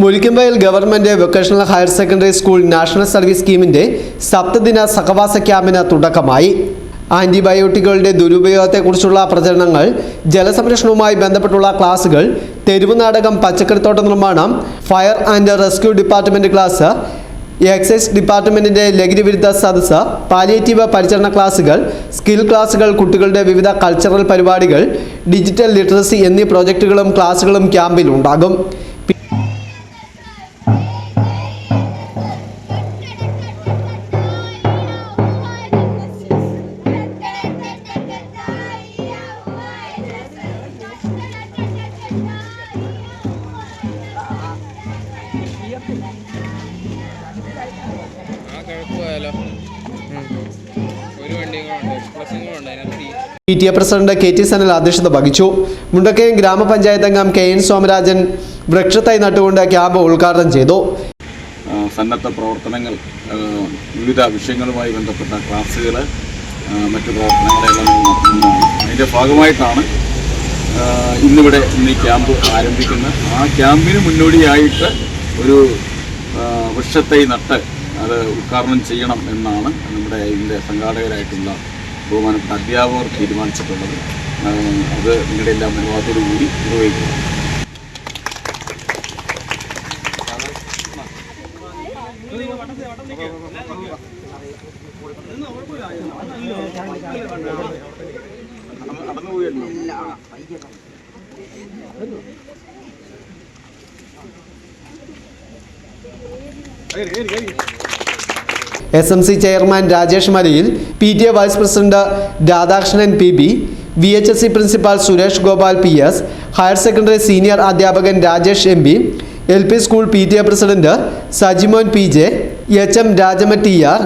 Murikkumvayal government vocational higher secondary school national service സ്കീമിന്റെ സപ്തദിന സഹവാസ ക്യാമ്പിന് തുടക്കമായി. ആന്റിബയോട്ടിക്കുകളുടെ ദുരുപയോഗത്തെക്കുറിച്ചുള്ള പ്രചരണങ്ങൾ ജലസംരക്ഷണവുമായി ബന്ധപ്പെട്ടുള്ള ക്ലാസുകൾ തെരുവ് നാടകം പച്ചക്കറിത്തോട്ട നിർമ്മാണം fire and rescue department class excise ഡിപ്പാർട്ട്മെന്റിന്റെ ലഹരി വിരുദ്ധ സദസ്സ് പാലിയേറ്റീവ് പരിചരണ ക്ലാസുകൾ സ്കിൽ ക്ലാസുകൾ കുട്ടികളുടെ വിവിധ കൾച്ചറൽ പരിപാടികൾ ഡിജിറ്റൽ ലിറ്ററസി എന്നീ പ്രോജക്റ്റുകളും ക്ലാസുകളും ക്യാമ്പിൽ ഉണ്ടാകും. P T A president K T Sanal അധ്യക്ഷത വഹിച്ചു. മുണ്ടക്കയം ഗ്രാമപഞ്ചായത്ത് അംഗം കെ എൻ സോമരാജൻ വൃക്ഷത്തൈ നട്ടുകൊണ്ട് ക്യാമ്പ് ഉദ്ഘാടനം ചെയ്തു. സന്നദ്ധ പ്രവർത്തനങ്ങൾ വിവിധ വിഷയങ്ങളുമായി ബന്ധപ്പെട്ട ക്ലാസ്സുകൾ മറ്റു പ്രവർത്തനങ്ങളെല്ലാം അതിന്റെ ഭാഗമായിട്ടാണ് ഇന്നിവിടെ ഇന്ന് ഈ ക്യാമ്പ് ആരംഭിക്കുന്നത്. ആ ക്യാമ്പിന് മുന്നോടിയായിട്ട് ഒരു വൃക്ഷത്തൈ നട്ട് അത് ഉദ്ഘാടനം ചെയ്യണം എന്നാണ് നമ്മുടെ ഇതിന്റെ സംഘാടകരായിട്ടുള്ള ബഹുമാനപ്പെട്ട അധ്യാപകർ തീരുമാനിച്ചിട്ടുള്ളത്. അത് നിങ്ങളുടെ എല്ലാം അനുവാദത്തോടു കൂടി നിർവഹിക്കും S M C chairman Rajesh Malayil P T A vice president Radhakrishnan P B V H S C principal Suresh Gopal P S higher secondary senior അധ്യാപകൻ Rajesh M P L P school P T A president Sajimon P J H M Rajama T R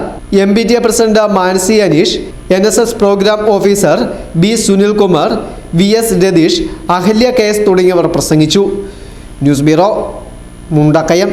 M P T A president Manasi Aneesh N S S programme officer B Sunilkumar V S Ratheesh Ahalya K S തുടങ്ങിയവർ പ്രസംഗിച്ചു. News bureau Mundakkayam.